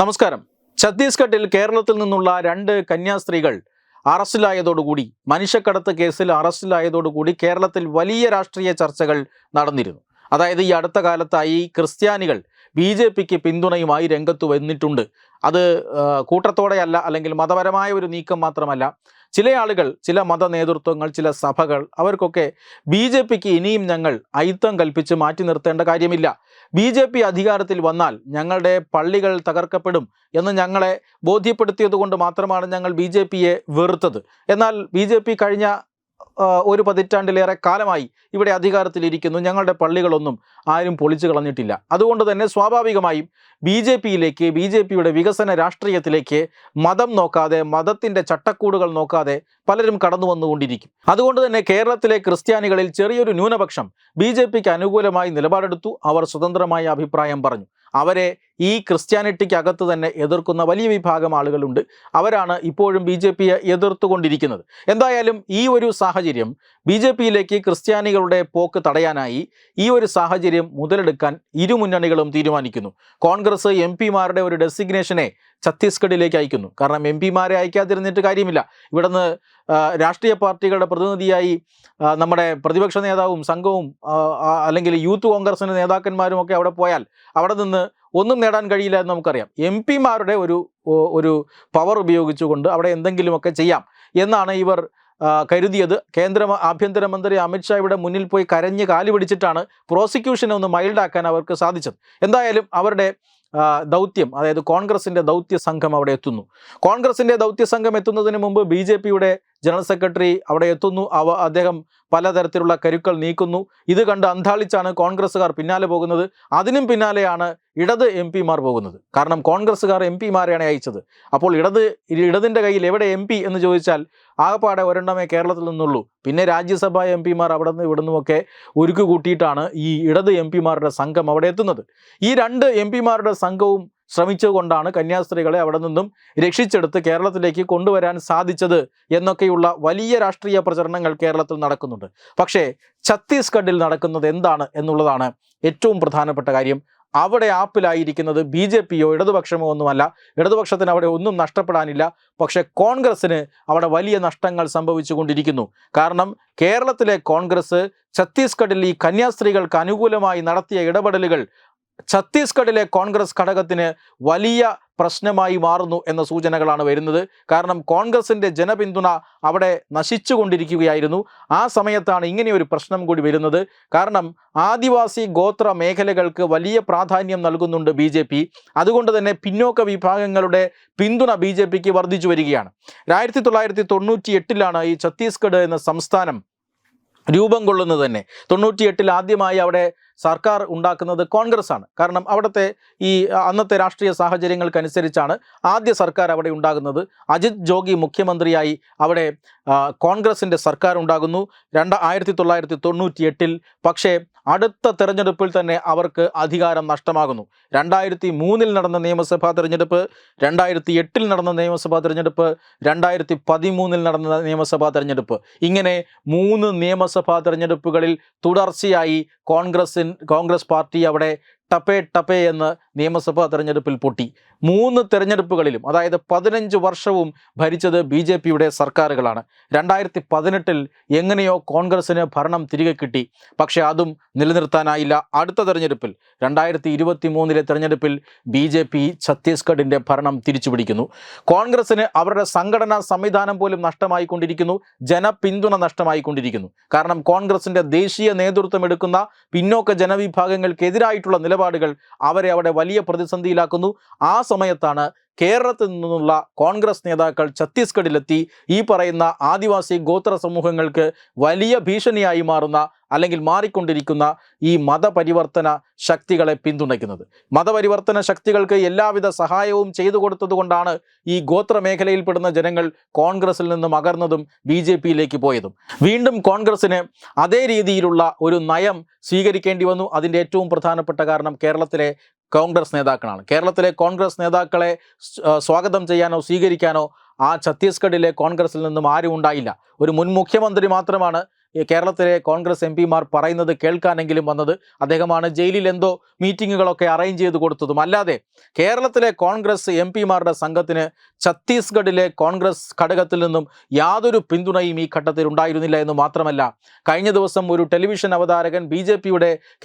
നമസ്കാരം. ഛത്തീസ്ഗഡിൽ കേരളത്തിൽ നിന്നുള്ള രണ്ട് കന്യാസ്ത്രീകൾ അറസ്റ്റിലായതോടുകൂടി മനുഷ്യക്കടത്ത് കേസിൽ അറസ്റ്റിലായതോടുകൂടി കേരളത്തിൽ വലിയ രാഷ്ട്രീയ ചർച്ചകൾ നടന്നിരുന്നു. അതായത് ഈ അടുത്ത കാലത്തായി ക്രിസ്ത്യാനികൾ ബി ജെ പിക്ക് പിന്തുണയുമായി രംഗത്ത് വന്നിട്ടുണ്ട്. അത് കൂട്ടത്തോടെയല്ല അല്ലെങ്കിൽ മതപരമായ ഒരു നീക്കം മാത്രമല്ല ചില ആളുകൾ ചില മത നേതൃത്വങ്ങൾ ചില സഭകൾ അവർക്കൊക്കെ ബി ജെ പിക്ക് ഇനിയും ഞങ്ങൾ അയിത്തം കൽപ്പിച്ച് മാറ്റി നിർത്തേണ്ട കാര്യമില്ല. ബി ജെ പി അധികാരത്തിൽ വന്നാൽ ഞങ്ങളുടെ പള്ളികൾ തകർക്കപ്പെടും എന്ന് ഞങ്ങളെ ബോധ്യപ്പെടുത്തിയത് കൊണ്ട് മാത്രമാണ് ഞങ്ങൾ ബി ജെ പിയെ വെറുത്തത്. എന്നാൽ ബി ജെ പി കഴിഞ്ഞ ഒരു പതിറ്റാണ്ടിലേറെ കാലമായി ഇവിടെ അധികാരത്തിലിരിക്കുന്നു. ഞങ്ങളുടെ പള്ളികളൊന്നും ആരും പൊളിച്ചു കളഞ്ഞിട്ടില്ല. അതുകൊണ്ട് തന്നെ സ്വാഭാവികമായും ബി ജെ പിയിലേക്ക് ബി ജെ പിയുടെ വികസന രാഷ്ട്രീയത്തിലേക്ക് മതം നോക്കാതെ മതത്തിന്റെ ചട്ടക്കൂടുകൾ നോക്കാതെ പലരും കടന്നു വന്നുകൊണ്ടിരിക്കും. അതുകൊണ്ട് തന്നെ കേരളത്തിലെ ക്രിസ്ത്യാനികളിൽ ചെറിയൊരു ന്യൂനപക്ഷം ബി ജെ പിക്ക് അനുകൂലമായി നിലപാടെടുത്തു. അവർ സ്വതന്ത്രമായ അഭിപ്രായം പറഞ്ഞു. അവരെ ഈ ക്രിസ്ത്യാനിറ്റിക്ക് അകത്ത് തന്നെ എതിർക്കുന്ന വലിയ വിഭാഗം ആളുകളുണ്ട്. അവരാണ് ഇപ്പോഴും ബി ജെ പിയെ എതിർത്തുകൊണ്ടിരിക്കുന്നത്. എന്തായാലും ഈ ഒരു സാഹചര്യം ബി ജെ പിയിലേക്ക് ക്രിസ്ത്യാനികളുടെ പോക്ക് തടയാനായി ഈ ഒരു സാഹചര്യം മുതലെടുക്കാൻ ഇരു മുന്നണികളും തീരുമാനിക്കുന്നു. കോൺഗ്രസ് എം പിമാരുടെ ഒരു ഡെസിഗ്നേഷനെ ഛത്തീസ്ഗഡിലേക്ക് അയക്കുന്നു. കാരണം എം പിമാരെ അയക്കാതിരുന്നിട്ട് കാര്യമില്ല. ഇവിടുന്ന് രാഷ്ട്രീയ പാർട്ടികളുടെ പ്രതിനിധിയായി നമ്മുടെ പ്രതിപക്ഷ നേതാവും സംഘവും അല്ലെങ്കിൽ യൂത്ത് കോൺഗ്രസിന്റെ നേതാക്കന്മാരും ഒക്കെ അവിടെ പോയാൽ അവിടെ നിന്ന് ഒന്നും നേടാൻ കഴിയില്ല എന്ന് നമുക്കറിയാം. എം പിമാരുടെ ഒരു ഒരു പവർ ഉപയോഗിച്ചുകൊണ്ട് അവിടെ എന്തെങ്കിലുമൊക്കെ ചെയ്യാം എന്നാണ് ഇവർ കരുതിയത്. കേന്ദ്ര ആഭ്യന്തരമന്ത്രി അമിത്ഷായുടെ മുന്നിൽ പോയി കരഞ്ഞ് കാലി പിടിച്ചിട്ടാണ് പ്രോസിക്യൂഷനെ ഒന്ന് മൈൽഡാക്കാൻ അവർക്ക് സാധിച്ചത്. എന്തായാലും അവരുടെ ദൗത്യം അതായത് കോൺഗ്രസിന്റെ ദൗത്യ സംഘം അവിടെ എത്തുന്നു. കോൺഗ്രസിന്റെ ദൗത്യ സംഘം എത്തുന്നതിന് മുമ്പ് ബി ജെ പിയുടെ ജനറൽ സെക്രട്ടറി അവിടെ എത്തുന്നു. അവ അദ്ദേഹം പലതരത്തിലുള്ള കരുക്കൾ നീക്കുന്നു. ഇത് കണ്ട് അന്താളിച്ചാണ് കോൺഗ്രസ്സുകാർ പിന്നാലെ പോകുന്നത്. അതിനും പിന്നാലെയാണ് ഇടത് എം പിമാർ പോകുന്നത്. കാരണം കോൺഗ്രസ്സുകാർ എം പിമാരെയാണ് അയച്ചത്. അപ്പോൾ ഇടത് ഇടതിന്റെ കയ്യിൽ എവിടെ എം പി എന്ന് ചോദിച്ചാൽ ആകപ്പാടെ ഒരെണ്ണമേ കേരളത്തിൽ നിന്നുള്ളൂ. പിന്നെ രാജ്യസഭാ എം പിമാർ അവിടെ നിന്ന് ഇവിടെ നിന്നുമൊക്കെ ഒരുക്കു കൂട്ടിയിട്ടാണ് ഈ ഇടത് എം പിമാരുടെ സംഘം അവിടെ എത്തുന്നത്. ഈ രണ്ട് എം പിമാരുടെ സംഘവും ശ്രമിച്ചുകൊണ്ടാണ് കന്യാസ്ത്രീകളെ അവിടെ നിന്നും രക്ഷിച്ചെടുത്ത് കേരളത്തിലേക്ക് കൊണ്ടുവരാൻ സാധിച്ചത് എന്നൊക്കെയുള്ള വലിയ രാഷ്ട്രീയ പ്രചരണങ്ങൾ കേരളത്തിൽ നടക്കുന്നുണ്ട്. പക്ഷേ ഛത്തീസ്ഗഡിൽ നടക്കുന്നത് എന്താണ് എന്നുള്ളതാണ് ഏറ്റവും പ്രധാനപ്പെട്ട കാര്യം. അവിടെ ആപ്പിലായിരിക്കുന്നത് ബി ജെ പിയോ ഇടതുപക്ഷമോ ഒന്നുമല്ല. ഇടതുപക്ഷത്തിന് അവിടെ ഒന്നും നഷ്ടപ്പെടാനില്ല. പക്ഷെ കോൺഗ്രസ്സിന് അവിടെ വലിയ നഷ്ടങ്ങൾ സംഭവിച്ചുകൊണ്ടിരിക്കുന്നു. കാരണം കേരളത്തിലെ കോൺഗ്രസ് ഛത്തീസ്ഗഡിൽ ഈ കന്യാസ്ത്രീകൾക്ക് അനുകൂലമായി നടത്തിയ ഇടപെടലുകൾ ഛത്തീസ്ഗഡിലെ കോൺഗ്രസ് ഘടകത്തിന് വലിയ പ്രശ്നമായി മാറുന്നു എന്ന സൂചനകളാണ് വരുന്നത്. കാരണം കോൺഗ്രസിന്റെ ജനപിന്തുണ അവിടെ നശിച്ചുകൊണ്ടിരിക്കുകയായിരുന്നു. ആ സമയത്താണ് ഇങ്ങനെയൊരു പ്രശ്നം കൂടി വരുന്നത്. കാരണം ആദിവാസി ഗോത്ര മേഖലകൾക്ക് വലിയ പ്രാധാന്യം നൽകുന്നുണ്ട് ബി ജെ പി. അതുകൊണ്ട് തന്നെ പിന്നോക്ക വിഭാഗങ്ങളുടെ പിന്തുണ ബി ജെ പിക്ക് വർദ്ധിച്ചു വരികയാണ്. ആയിരത്തി തൊള്ളായിരത്തി തൊണ്ണൂറ്റി എട്ടിലാണ് ഈ ഛത്തീസ്ഗഡ് എന്ന സംസ്ഥാനം രൂപം കൊള്ളുന്നത് തന്നെ. തൊണ്ണൂറ്റിയെട്ടിൽ ആദ്യമായി അവിടെ സർക്കാർ ഉണ്ടാക്കുന്നത് കോൺഗ്രസ് ആണ് കാരണം അവിടുത്തെ ഈ അന്നത്തെ രാഷ്ട്രീയ സാഹചര്യങ്ങൾക്കനുസരിച്ചാണ് ആദ്യ സർക്കാർ അവിടെ ഉണ്ടാകുന്നത്. അജിത് ജോഗി മുഖ്യമന്ത്രിയായി അവിടെ കോൺഗ്രസിന്റെ സർക്കാർ ഉണ്ടാകുന്നു. രണ്ട് ആയിരത്തി തൊള്ളായിരത്തി തൊണ്ണൂറ്റിയെട്ടിൽ പക്ഷേ അടുത്ത തെരഞ്ഞെടുപ്പിൽ തന്നെ അവർക്ക് അധികാരം നഷ്ടമാകുന്നു. രണ്ടായിരത്തി മൂന്നിൽ നടന്ന നിയമസഭാ തെരഞ്ഞെടുപ്പ് രണ്ടായിരത്തി എട്ടിൽ നടന്ന നിയമസഭാ തെരഞ്ഞെടുപ്പ് രണ്ടായിരത്തി പതിമൂന്നിൽ നടന്ന നിയമസഭാ തെരഞ്ഞെടുപ്പ്. ഇങ്ങനെ മൂന്ന് നിയമസഭാ തെരഞ്ഞെടുപ്പുകളിൽ തുടർച്ചയായി കോൺഗ്രസിൻ കോൺഗ്രസ് പാർട്ടി അവിടെ ടപ്പേ ടപ്പേ എന്ന് നിയമസഭാ തെരഞ്ഞെടുപ്പിൽ പൊട്ടി. മൂന്ന് തെരഞ്ഞെടുപ്പുകളിലും അതായത് പതിനഞ്ച് വർഷവും ഭരിച്ചത് ബി ജെ പിയുടെ സർക്കാരുകളാണ്. രണ്ടായിരത്തി പതിനെട്ടിൽ എങ്ങനെയോ കോൺഗ്രസ്സിന് ഭരണം തിരികെ കിട്ടി. പക്ഷേ അതും നിലനിർത്താനായില്ല. അടുത്ത തെരഞ്ഞെടുപ്പിൽ രണ്ടായിരത്തി ഇരുപത്തി മൂന്നിലെ തെരഞ്ഞെടുപ്പിൽ ബി ജെ പി ഛത്തീസ്ഗഡിന്റെ ഭരണം തിരിച്ചുപിടിക്കുന്നു. കോൺഗ്രസ്സിന് അവരുടെ സംഘടനാ സംവിധാനം പോലും നഷ്ടമായിക്കൊണ്ടിരിക്കുന്നു. ജനപിന്തുണ നഷ്ടമായിക്കൊണ്ടിരിക്കുന്നു. കാരണം കോൺഗ്രസിന്റെ ദേശീയ നേതൃത്വം എടുക്കുന്ന പിന്നോക്ക ജനവിഭാഗങ്ങൾക്കെതിരായിട്ടുള്ള നിലപാടുകൾ അവരെ അവിടെ വലിയ പ്രതിസന്ധിയിലാക്കുന്നു. ആ സമയത്താണ് കേരളത്തിൽ നിന്നുള്ള കോൺഗ്രസ് നേതാക്കൾ ഛത്തീസ്ഗഡിലെത്തി ഈ പറയുന്ന ആദിവാസി ഗോത്ര സമൂഹങ്ങൾക്ക് വലിയ ഭീഷണിയായി മാറുന്ന അല്ലെങ്കിൽ മാറിക്കൊണ്ടിരിക്കുന്ന ഈ മതപരിവർത്തന ശക്തികളെ പിന്തുണയ്ക്കുന്നത്. മതപരിവർത്തന ശക്തികൾക്ക് എല്ലാവിധ സഹായവും ചെയ്തു കൊടുത്തതുകൊണ്ടാണ് ഈ ഗോത്ര മേഖലയിൽപ്പെടുന്ന ജനങ്ങൾ കോൺഗ്രസിൽ നിന്നും അകർന്നതും ബി ജെ പിയിലേക്ക് പോയതും. വീണ്ടും കോൺഗ്രസ്സിന് അതേ രീതിയിലുള്ള ഒരു നയം സ്വീകരിക്കേണ്ടി വന്നു. അതിന്റെ ഏറ്റവും പ്രധാനപ്പെട്ട കാരണം കേരളത്തിലെ കോൺഗ്രസ് നേതാക്കളാണ്. കേരളത്തിലെ കോൺഗ്രസ് നേതാക്കളെ സ്വാഗതം ചെയ്യാനോ സ്വീകരിക്കാനോ ആ ഛത്തീസ്ഗഡിലെ കോൺഗ്രസിൽ നിന്നും ആരും ഉണ്ടായില്ല. ഒരു മുൻ മുഖ്യമന്ത്രി മാത്രമാണ് കേരളത്തിലെ കോൺഗ്രസ് എം പിമാർ പറയുന്നത് കേൾക്കാനെങ്കിലും വന്നത്. അദ്ദേഹമാണ് ജയിലിൽ എന്തോ മീറ്റിങ്ങുകളൊക്കെ അറേഞ്ച് ചെയ്ത് കൊടുത്തതും. അല്ലാതെ കേരളത്തിലെ കോൺഗ്രസ് എം പിമാരുടെ സംഘത്തിന് ഛത്തീസ്ഗഡിലെ കോൺഗ്രസ് ഘടകത്തിൽ നിന്നും യാതൊരു പിന്തുണയും ഈ ഘട്ടത്തിൽ ഉണ്ടായിരുന്നില്ല എന്ന് മാത്രമല്ല കഴിഞ്ഞ ദിവസം ഒരു ടെലിവിഷൻ അവതാരകൻ ബി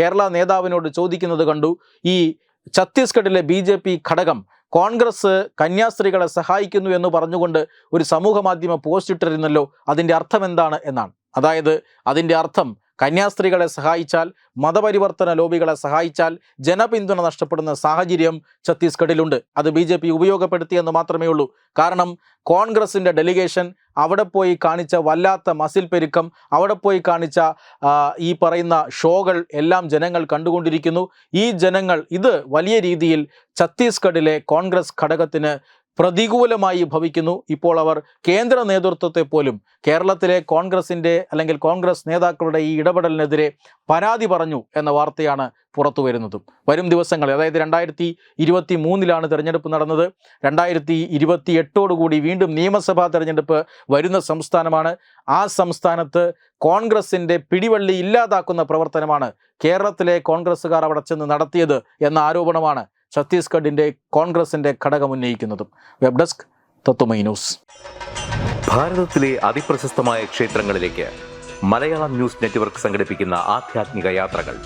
കേരള നേതാവിനോട് ചോദിക്കുന്നത് കണ്ടു. ഈ ഛത്തീസ്ഗഡിലെ ബി ജെ പി ഘടകം കോൺഗ്രസ് കന്യാസ്ത്രീകളെ സഹായിക്കുന്നു എന്ന് പറഞ്ഞുകൊണ്ട് ഒരു സമൂഹ മാധ്യമ പോസ്റ്റ് ഇട്ടിരുന്നല്ലോ അതിന്റെ അർത്ഥം എന്താണ് എന്നാണ്. അതായത് അതിന്റെ അർത്ഥം കന്യാസ്ത്രീകളെ സഹായിച്ചാൽ മതപരിവർത്തന ലോബികളെ സഹായിച്ചാൽ ജനപിന്തുണ നഷ്ടപ്പെടുന്ന സാഹചര്യം ഛത്തീസ്ഗഡിലുണ്ട്. അത് ബി ജെ പി ഉപയോഗപ്പെടുത്തിയെന്ന് മാത്രമേ ഉള്ളൂ. കാരണം കോൺഗ്രസിന്റെ ഡെലിഗേഷൻ അവിടെ പോയി കാണിച്ച വല്ലാത്ത മസിൽ പെരുക്കം അവിടെ പോയി കാണിച്ച ഈ പറയുന്ന ഷോകൾ എല്ലാം ജനങ്ങൾ കണ്ടുകൊണ്ടിരിക്കുന്നു. ഈ ജനങ്ങൾ ഇത് വലിയ രീതിയിൽ ഛത്തീസ്ഗഡിലെ കോൺഗ്രസ് ഘടകത്തിന് പ്രതികൂലമായി ഭവിക്കുന്നു. ഇപ്പോൾ അവർ കേന്ദ്ര നേതൃത്വത്തെ പോലും കേരളത്തിലെ കോൺഗ്രസിന്റെ അല്ലെങ്കിൽ കോൺഗ്രസ് നേതാക്കളുടെ ഈ ഇടപെടലിനെതിരെ പരാതി പറഞ്ഞു എന്ന വാർത്തയാണ് പുറത്തു വരുന്നതും. വരും ദിവസങ്ങളിൽ അതായത് രണ്ടായിരത്തി ഇരുപത്തി മൂന്നിലാണ് തിരഞ്ഞെടുപ്പ് നടന്നത്. രണ്ടായിരത്തി ഇരുപത്തി എട്ടോടുകൂടി വീണ്ടും നിയമസഭാ തിരഞ്ഞെടുപ്പ് വരുന്ന സംസ്ഥാനമാണ്. ആ സംസ്ഥാനത്ത് കോൺഗ്രസിന്റെ പിടിവള്ളി ഇല്ലാതാക്കുന്ന പ്രവർത്തനമാണ് കേരളത്തിലെ കോൺഗ്രസ്സുകാർ അവിടെ ചെന്ന് നടത്തിയത് എന്ന ആരോപണമാണ് ഛത്തീസ്ഗഡിന്റെ കോൺഗ്രസിന്റെ ഘടകം ഉന്നയിക്കുന്നതും വെബ് ഡെസ്ക് തത്വമൈ ന്യൂസ്. ഭാരതത്തിലെ അതിപ്രശസ്തമായ ക്ഷേത്രങ്ങളിലേക്ക് മലയാളം ന്യൂസ് നെറ്റ്വർക്ക് സംഘടിപ്പിക്കുന്ന ആധ്യാത്മിക യാത്രകൾ.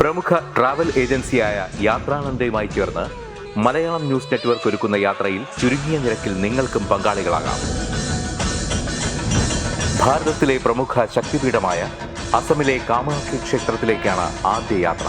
പ്രമുഖ ട്രാവൽ ഏജൻസിയായ യാത്രാനന്ദയുമായി ചേർന്ന് മലയാളം ന്യൂസ് നെറ്റ്വർക്ക് ഒരുക്കുന്ന യാത്രയിൽ ചുരുങ്ങിയ നിരക്കിൽ നിങ്ങൾക്കും പങ്കാളികളാകാം. ഭാരതത്തിലെ പ്രമുഖ ശക്തിപീഠമായ അസമിലെ കാമാഖ്യ ക്ഷേത്രത്തിലേക്കാണ് ആദ്യ യാത്ര.